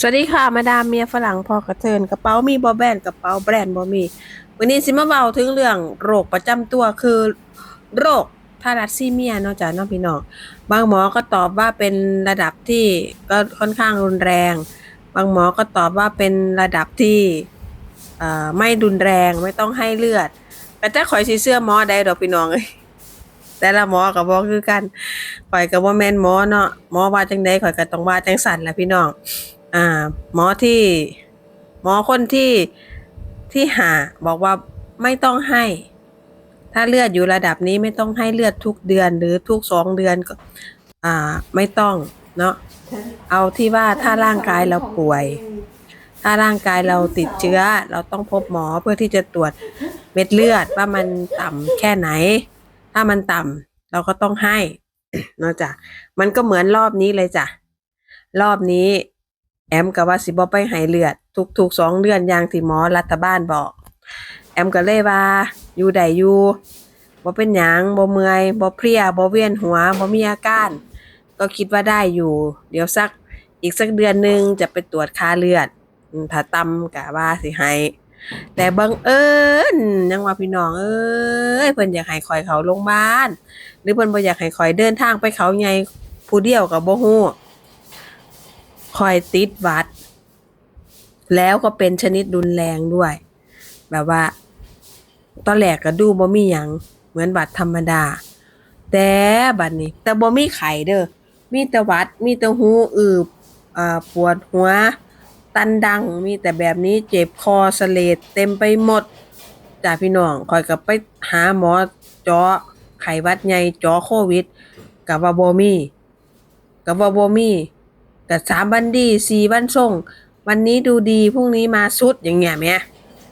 สวัสดีค่ะมาดามเมียฝรั่งพอกระเทินกระเป๋ามีบอแบนกระเป๋าแบรนด์บอมีวันนี้สิมาเบาถึงเรื่องโรคประจำตัวคือโรคทารัสซีเมียเนาะจ้ะเน้องพี่น้องบางหมอก็ตอบว่าเป็นระดับที่ก็ค่อนข้างรุนแรง บางหมอก็ตอบว่าเป็นระดับที่ไม่รุนแรงไม่ต้องให้เลือดแต่ถ้าข่อยสิเสื้อหมอได้ดอกพี่น้องเอ้ยแต่ละหมอก็บ่คือกันข่อยก็บ่แม่นหมอเนาะหมอว่าจังไดข่อยก็ต้องว่าจังสั่นล่ะพี่น้อง อ่าหมอที่ หมอคนที่ที่หาบอกว่าไม่ต้องให้ ถ้าเลือดอยู่ระดับนี้ไม่ต้องให้เลือดทุกเดือนหรือทุกสองเดือนก็อ่าไม่ต้องเนาะเอาที่ว่าถ้าร่างกายเราป่วย ถ้าร่างกายเราติดเชื้อ เราต้องพบหมอเพื่อที่จะตรวจเม็ดเลือดว่ามันต่ำแค่ไหน ถ้ามันต่ำเราก็ต้องให้นาะจ้ะมันก็เหมือนรอบนี้เลยจ้ะรอบนี้ แอมก็ว่าสิบ่ไปให้เลือด ทุกๆสองเดือนอย่างที่หมอรัฐบาลบอก แอมก็เลยว่า อยู่ได้อยู่บ่เป็นหยังบ่เมื่อยบ่เพลียบ่เวียนหัวบ่มีอาการ ก็คิดว่าได้อยู่ เดี๋ยวสักอีกสักเดือนหนึงจะไปตรวจค่าเลือดถ้าต่ำก็ว่าสิให้แต่บังเอิญยังว่าพี่น้องเอ้ยเพิ่นอยากให้ข่อยเขาโรงพยาบาลหรือเพิ่นบ่อยากให้ข่อยเดินทางไปเขาใหญ่ผู้เดียวก็บ่ฮู้ คอยติดวัด แล้วก็เป็นชนิดรุนแรงด้วย แบบว่า ตอนแรกก็ดูบ่มีหยัง เหมือนหวัดธรรมดา แต่บัดนี้ แต่บ่มีไข้เด้อมีแต่วัด มีแต่หูอืบอ่าปวดหัว ตันดัง มีแต่แบบนี้เจ็บคอเสเลดเต็มไปหมดจ้าพี่น้องคอยก็ไปหาหมอเจาะไขวัดใหญ่เจาะโควิดก็ว่าบ่มีก็ว่าบ่มี แต่สามวันดีสี่วันส่ง วันนี้ดูดีพรุ่งนี้มาสุดอย่างเงี้ยแหม่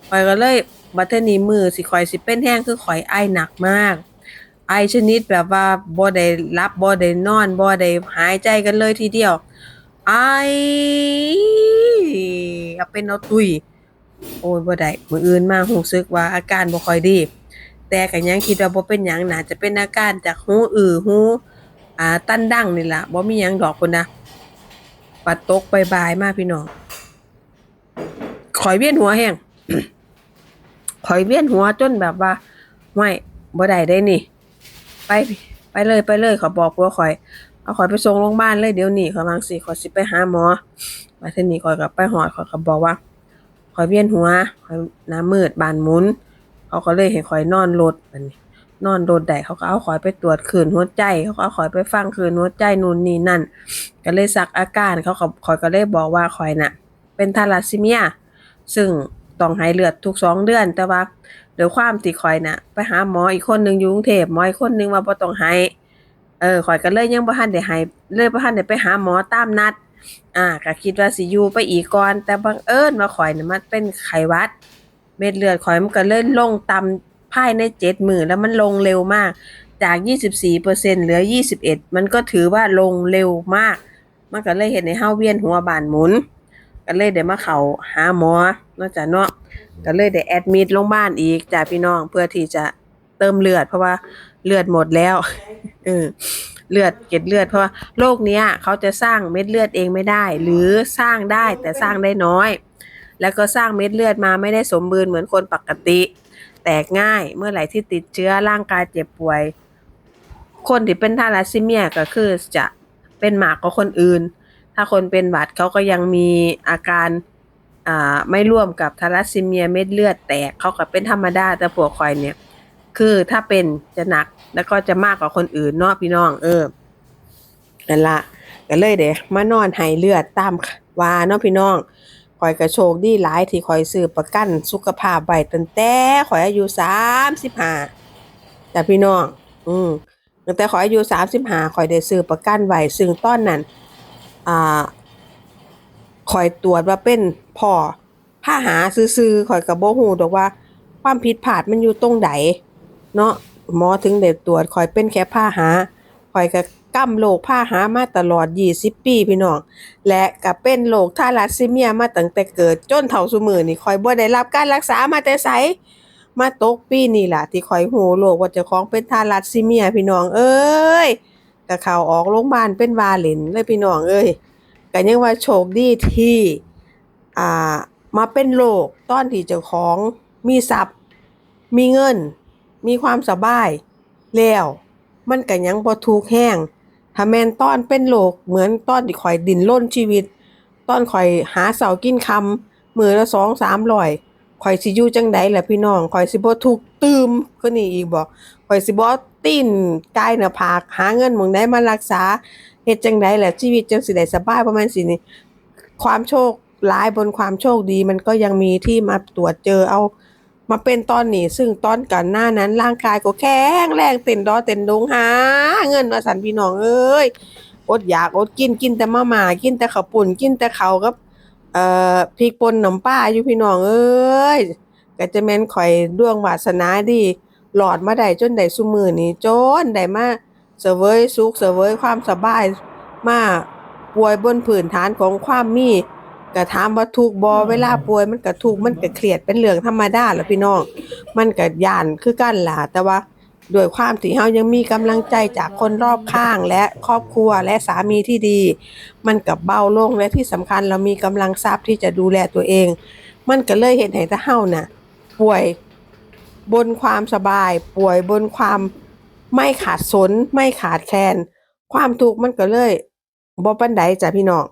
ข่อยก็เลยบัดเทนี้มือสิข่อยสิเป็นแห้งคือข่อยไอหนักมาก ไอชนิดแบบว่าบ่ได้รับบ่ได้นอนบ่ได้หายใจกันเลยทีเดียว ไอเอาเป็นเอาตุยโอ้ยบ่ได้มืออื่นมารู้สึกว่าอาการบ่ค่อยดี แต่ก็ยังคิดว่าบ่เป็นหยังน่าจะเป็นอาการจากหูอือหูอ่าตันดังนี่ล่ะบ่มีหยังดอกพุ่นนะ ปัดตกบายๆมากพี่น้องข่อยเวียนหัวแห้งข่อยเวียนหัวจนแบบว่าไม่บ่ได้ได้นี่ ไปไปเลยไปเลยขอบอกผัวข่อยเอาข่อยไปส่งโรงพยาบาลเลยเดี๋ยวนี้ขอบางสิข่อยสิไปหาหมอมาทีนี้ข่อยก็ไปหอดข่อยก็บบอกว่าข่อยเวียนหัวข่อยน้ามืดบานหมุนเขาก็เลยให้ข่อยนอนรถบัดนี้ นอนรถได้เขาก็เอาขอยไปตรวจคืนหัวใจ เขาก็เอาขอยไปฟังคืนหัวใจนู่นนี่นั่น ก็เลยซักอาการเขาก็ขอยก็เลยบอกว่าขอยน่ะ เป็นทาลัสซีเมีย ซึ่งต้องให้เลือดทุกสองเดือนแต่ว่าโดยความที่ข่อยน่ะ ไปหาหมออีกคนหนึ่งอยู่กรุงเทพหมออีกคนหนึ่งว่าบ่ต้องให้เออขอยก็เลยยังบ่ทันได้ให้เลยบ่ทันได้ไปหาหมอตามนัด อ่าก็คิดว่าสิอยู่ไปอีกก่อนแต่บังเอิญว่าข่อยน่ะมันเป็นไข้หวัด เม็ดเลือดข่อยมันก็เลยลงต่ำ ภายใน7มื้อแล้วมันลงเร็วมาก จาก 24%เหลือ 21 มันก็ถือว่าลงเร็วมาก มันก็เลยเฮ็ดในห้าเวียนหัวบานหมุน ก็เลยได้มาเขาหาหมอเนาะจ้ะเนาะก็เลยได้แอดมิดโรงพยาบาลอีกจ้ะพี่น้องเพื่อที่จะเติมเลือด เพราะว่าเลือดหมดแล้วเออเลือดเกล็ดเลือดเพราะว่าโรคเนี้ยเขาจะสร้างเม็ดเลือดเองไม่ได้ หรือสร้างได้แต่สร้างได้น้อย แล้วก็สร้างเม็ดเลือดมาไม่ได้สมบูรณ์เหมือนคนปกติ แตกง่าย เมื่อไหร่ที่ติดเชื้อร่างกายเจ็บป่วย คนที่เป็นทาลัสซีเมียก็คือจะเป็นหมากกว่าคนอื่น ถ้าคนเป็นหวัดเขาก็ยังมีอาการอ่าไม่ร่วมกับทาลัสซีเมียเม็ดเลือดแตกเขาก็เป็นธรรมดาแต่พวกคอยเนี่ย คือถ้าเป็นจะหนักแล้วก็จะมากกว่าคนอื่นเนาะพี่น้องเออนั่นละก็เลยเด้มานอนให้เลือดตามว่าเนาะพี่น้อง ข่อยก็โชคดีหลายที่ข่อยซื้อประกันสุขภาพไว้ตั้งแต่ข่อยอายุ35แต่พี่น้อง อืมตั้งแต่ข่อยอายุ35ข่อยได้ซื้อประกันไว้ซึ่งตอนนั้น อ่าข่อยตรวจว่าเป็นพ่อพาหาซื่อๆข่อยก็บ่ฮู้ดอกว่า ความผิดพลาดมันอยู่ตรงใดเนาะหมอถึงได้ตรวจข่อยเป็นแค่พาหาข่อยก็ กำโรคพาหามาตลอด 20 ปีพี่น้อง และก็เป็นโรคทาลัสซีเมียมาตั้งแต่เกิดจนเฒ่าซุมือนี่ข่อยบ่ได้รับการรักษามาแต่ไสมาตกปีนี่ล่ะ ที่ข่อยฮู้โรคว่าเจ้าของเป็นทาลัสซีเมียพี่น้องเอ้ยก็เข้าออกโรงพยาบาลเป็นวาเล่นเลยพี่น้องเอ้ยก็ยังว่าโชคดีที่อ่ามาเป็นโรคตอนที่เจ้าของมีทรัพย์ มีเงิน มีความสบายแล้วมันก็ยังบ่ทุกข์แรง ถ้าแมนต้อนเป็นโรคเหมือนต้อนที่ข่อยดิ้นรนชีวิต ต้อนข่อยหาเช้ากินคำมือละ2-300ข่อยสิอยู่จังใดล่ะพี่น้องข่อยสิบ่ทุกตืมคือนี้อีกบ่ข่อยสิบ่ตีนกายหน้าผากหาเงินหมองใดมารักษาเฮ็ดจังใดล่ะชีวิตจังสิได้สบายประมาณสินี่ความโชคร้ายบนความโชคดีมันก็ยังมีที่มาตรวจเจอเอา มาเป็นตอนนี้ซึ่งตอนก่อนหน้านั้นร่างกายก็แข็งแรงเต้นดอเต้นดงหา เงินมาสันพี่น้องเอ้ยอดอยากอดกินกินแต่มามากินแต่ข้าวปุ่นกินแต่ข้าวกับเอ่อพริกป่นหน้ำปลาอยู่พี่น้องเอ้ยก็จะแม่นข่อยดวงวาสนาดีหลอดมาได้จนได้ซุมือนี้จนได้มาเสวยสุขเสวยความสบายมาป่วยบนพื้นฐานของความมี ก็ถามว่าทุกข์บ่เวลาป่วยมันก็ทุกข์มันก็เครียดเป็นเรื่องธรรมดาแหละพี่น้อง มันก็ย่านคือกันล่ะแต่ว่าด้วยความที่เฮายังมีกำลังใจจากคนรอบข้างและครอบครัวและสามีที่ดี มันก็เบาลงและที่สำคัญเรามีกำลังทรัพย์ที่จะดูแลตัวเอง มันก็เลยเฮ็ดให้แต่เฮาน่ะ ป่วยบนความสบาย ป่วยบนความไม่ขาดสน ไม่ขาดแคลนความทุกข์มันก็เลยบ่ปานใดจ้ะพี่น้อง